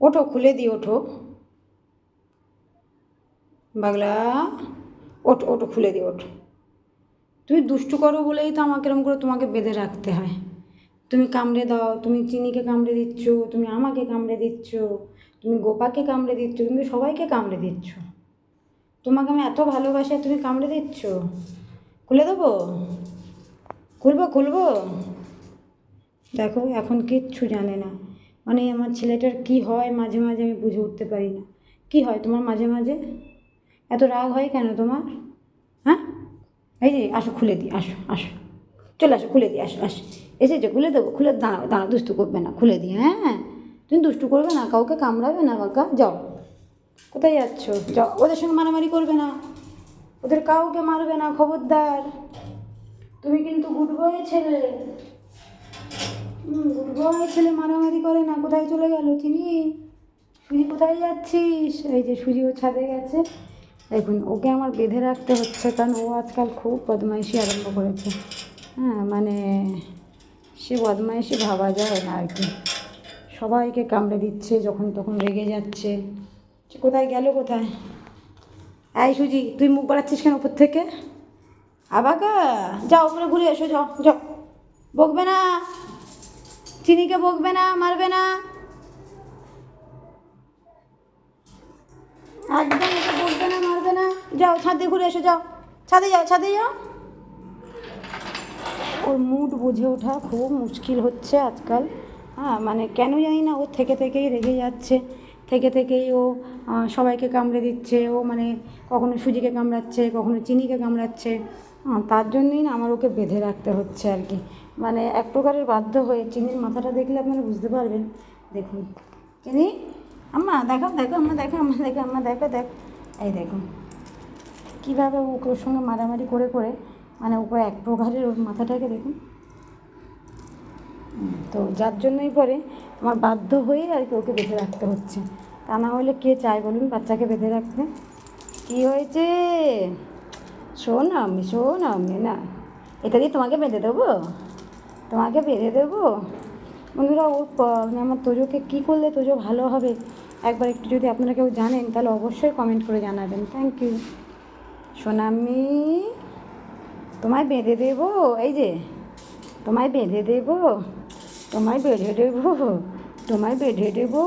ওঠো, খুলে দিই ওঠো। বাগলা ওঠো ওঠো, খুলে দিই ওঠো। তুমি দুষ্টু করো বলেই তো আমাকে এরকম করে তোমাকে বেঁধে রাখতে হয়। তুমি কামড়ে দাও, তুমি চিনিকে কামড়ে দিচ্ছ, তুমি আমাকে কামড়ে দিচ্ছ, তুমি গোপাকে কামড়ে দিচ্ছ, তুমি সবাইকে কামড়ে দিচ্ছ। তোমাকে আমি এত ভালোবাসি তুমি কামড়ে দিচ্ছ? খুলে দেবো? খুলবো খুলবো? দেখো, এখন কিচ্ছু জানে না। মানে আমার ছেলেটার কি হয় মাঝে মাঝে আমি বুঝে উঠতে পারি না। কি হয় তোমার মাঝে মাঝে? এত রাগ হয় কেন তোমার? হ্যাঁ? এই যে আসো, খুলে দিই, আসো আসো। চলে আসো, খুলে দিই, আসো আসো। এসেছ, খুলে দেবো, খুলে দাঁড়াও দাঁড়াও, দুষ্টু করবে না, খুলে দিই হ্যাঁ? তুমি দুষ্টু করবে না, কাউকে কামড়াবে না বাকা যাও। কোথায় যাচ্ছ? যাও, ওদের সঙ্গে মারামারি করবে না। ওদের কাউকে মারবে না, খবরদার। তুমি কিন্তু গুড বয় ছেলে। হুম, ছেলে মারামারি করে না কোথায় চলে গেল চিনি? সুজি কোথায় যাচ্ছিস? এই যে সুজি ছাদে গেছে। দেখুন ওকে আমার বেঁধে রাখতে হচ্ছে কারণ ও আজকাল খুব বদমাইশি আরম্ভ করেছে। হ্যাঁ মানে সে বদমাইশি ভাবা যায় না আর কি। সবাইকে কামড়ে দিচ্ছে যখন তখন রেগে যাচ্ছে। কোথায় গেল কোথায়? এই সুজি তুই মুখ বাড়াচ্ছিস কেন উপর থেকে? আবাকা যাও উপরে ঘুরে এসো যাও যাও। বকবে না। চিনিকে বকবে না, মারবে না। একদম বকবে না, মারবে না। যাও, ছাদে ঘুরে এসো, যাও। ছাদে যাও ছাদে যাও। ওর মুড বুঝে ওঠা খুব মুশকিল হচ্ছে আজকাল। হ্যাঁ মানে কেন জানি না, ও থেকে থেকেই রেগে যাচ্ছে। থেকে থেকেই ও সবাইকে কামড়ে দিচ্ছে। ও মানে কখনো সুজিকে কামড়াচ্ছে, কখনো চিনিকে কামড়াচ্ছে। তার জন্যই না আমার ওকে বেঁধে রাখতে হচ্ছে আর কি। মানে এক প্রকারের বাধ্য হয়ে চিনির মাথাটা দেখলে আপনারা বুঝতে পারবেন। দেখুন। চিনি? আম্মা, দেখো দেখো, আম্মা দেখো আম্মা দেখো আম্মা, দেখো, দেখ। এই দেখুন। কীভাবে ওকে ওর সঙ্গে মারামারি করে করে মানে ওকে এক প্রকারের ওর মাথাটাকে দেখুন। তো যার জন্যই পরে আমার বাধ্য হয়ে আর কি ওকে বেঁধে রাখতে হচ্ছে। তা না হলে কে চায় বলুন? বাচ্চাকে বেঁধে রাখতে। কী হয়েছে? শোন আমি শোন আমি না এটা দিয়ে তোমাকে বেঁধে দেবো তোমাকে বেঁধে দেবো বন্ধুরা প- মানে আমার তোজোকে কী করলে তোজো ভালো হবে একবার একটু যদি আপনারা কেউ জানেন তাহলে অবশ্যই কমেন্ট করে জানাবেন থ্যাংক ইউ সোনামি তোমায় বেঁধে দেবো এই যে তোমায় বেঁধে দেবো তোমায় বেঁধে দেবো তোমায় বেঁধে দেবো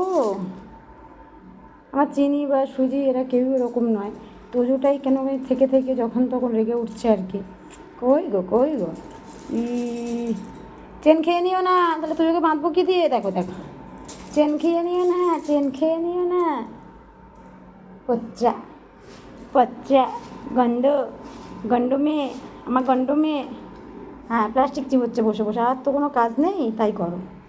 আমার চিনি বা সুজি এরা কেউ এরকম নয় তোজোটাই কেন থেকে থেকে যখন তখন রেগে উঠছে আর কি। কই গো কই গো? ই, চেন খেয়ে নিও না, তাহলে তোজোকে বাঁধবো কি দিয়ে? দেখো দেখো। চেন খেয়ে নিও না, চেন খেয়ে নিও না। পচ্চা পচ্চা গন্ধ গন্ড মেয়ে, আমার গন্ড মেয়ে। হ্যাঁ প্লাস্টিক চিবোচ্ছে, বসে বসে। আর তো কোনো কাজ নেই, তাই করো।